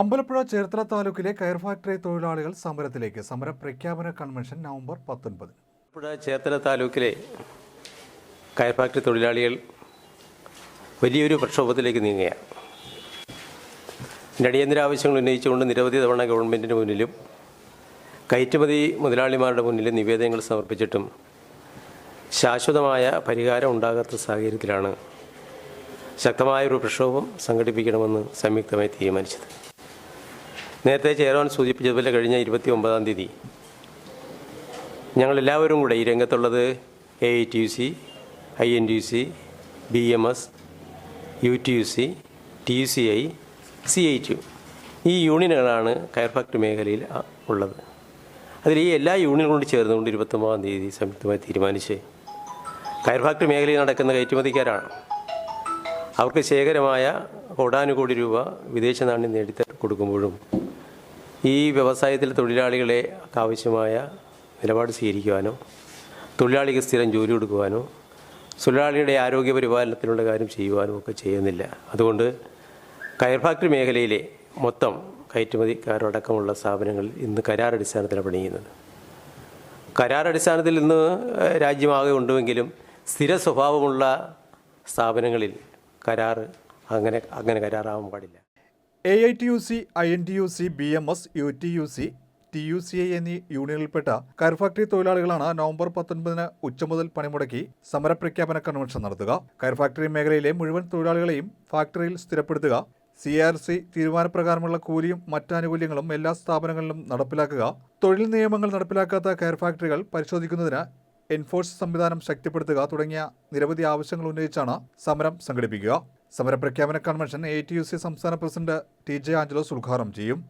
അമ്പലപ്പുഴ ചേർത്തല താലൂക്കിലെ കയർ ഫാക്ടറി തൊഴിലാളികൾ സമരത്തിലേക്ക് സമര പ്രഖ്യാപന കൺവെൻഷൻ നവംബർ പത്തൊൻപത്. അമ്പലപ്പുഴ ചേർത്തല താലൂക്കിലെ കയർ ഫാക്ടറി തൊഴിലാളികൾ വലിയൊരു പ്രക്ഷോഭത്തിലേക്ക് നീങ്ങുകയാണ്. അടിയന്തര ആവശ്യങ്ങൾ ഉന്നയിച്ചുകൊണ്ട് നിരവധി തവണ ഗവൺമെന്റിന് മുന്നിലും കയറ്റുമതി മുതലാളിമാരുടെ മുന്നിലും നിവേദനങ്ങൾ സമർപ്പിച്ചിട്ടും ശാശ്വതമായ പരിഹാരം ഉണ്ടാകാത്ത സാഹചര്യത്തിലാണ് ശക്തമായൊരു പ്രക്ഷോഭം സംഘടിപ്പിക്കണമെന്ന് സംയുക്തമായി തീരുമാനിച്ചത്. നേരത്തെ ചെയർമാൻ സൂചിപ്പിച്ചതുപോലെ കഴിഞ്ഞ ഇരുപത്തി ഒമ്പതാം തീയതി ഞങ്ങളെല്ലാവരും കൂടെ ഈ രംഗത്തുള്ളത് A I T U C I N T U C B M S U T U C T U C I C I T ഈ യൂണിയനുകളാണ് കയർ ഫാക്ടറി മേഖലയിൽ ഉള്ളത്. അതിൽ ഈ എല്ലാ യൂണിയനുകളും കൂടി ചേർന്നുകൊണ്ട് ഇരുപത്തൊമ്പതാം തീയതി സംയുക്തമായി തീരുമാനിച്ച് കയർ ഫാക്ടറി മേഖലയിൽ നടക്കുന്ന കയറ്റുമതിക്കാരാണ്. അവർക്ക് ശേഖരമായ കോടാനുകോടി രൂപ വിദേശ നാണ്യം നേടി കൊടുക്കുമ്പോഴും ഈ വ്യവസായത്തിലെ തൊഴിലാളികളെ ആവശ്യമായ നിലപാട് സ്വീകരിക്കുവാനോ തൊഴിലാളിക്ക് സ്ഥിരം ജോലി കൊടുക്കുവാനോ തൊഴിലാളിയുടെ ആരോഗ്യ പരിപാലനത്തിനുള്ള കാര്യം ചെയ്യുവാനോ ഒക്കെ ചെയ്യുന്നില്ല. അതുകൊണ്ട് കയർ ഫാക്ടറി മേഖലയിലെ മൊത്തം കയറ്റുമതിക്കാരടക്കമുള്ള സ്ഥാപനങ്ങൾ ഇന്ന് കരാർ അടിസ്ഥാനത്തിലാണ് പണിയുന്നത്. കരാർ അടിസ്ഥാനത്തിൽ ഇന്ന് രാജ്യമാകെ ഉണ്ടെങ്കിലും സ്ഥിര സ്വഭാവമുള്ള സ്ഥാപനങ്ങളിൽ കരാർ അങ്ങനെ അങ്ങനെ കരാറാവാൻ പാടില്ല. A I T U C I N T U C B M S U T U C T U C I എന്നീ യൂണിയനിൽപ്പെട്ട കയർ ഫാക്ടറി തൊഴിലാളികളാണ് നവംബർ പത്തൊൻപതിന് ഉച്ച മുതൽ പണിമുടക്കി സമരപ്രഖ്യാപന കൺവെൻഷൻ നടത്തുക. കയർ ഫാക്ടറി മേഖലയിലെ മുഴുവൻ തൊഴിലാളികളെയും ഫാക്ടറിയിൽ സ്ഥിരപ്പെടുത്തുക. സി ആർ സി തീരുമാനപ്രകാരമുള്ള കൂലിയും മറ്റാനുകൂല്യങ്ങളും എല്ലാ സ്ഥാപനങ്ങളിലും നടപ്പിലാക്കുക. തൊഴിൽ നിയമങ്ങൾ നടപ്പിലാക്കാത്ത കയർ ഫാക്ടറികൾ പരിശോധിക്കുന്നതിന് എൻഫോഴ്സ് സംവിധാനം ശക്തിപ്പെടുത്തുക തുടങ്ങിയ നിരവധി ആവശ്യങ്ങൾ ഉന്നയിച്ചാണ് സമരം സംഘടിപ്പിക്കുക. സമരപ്രഖ്യാപന convention A T U C സംസ്ഥാന പ്രസിഡന്റ് ടി ജെ ആഞ്ചലോസ് ഉദ്ഘാടനം ചെയ്യും.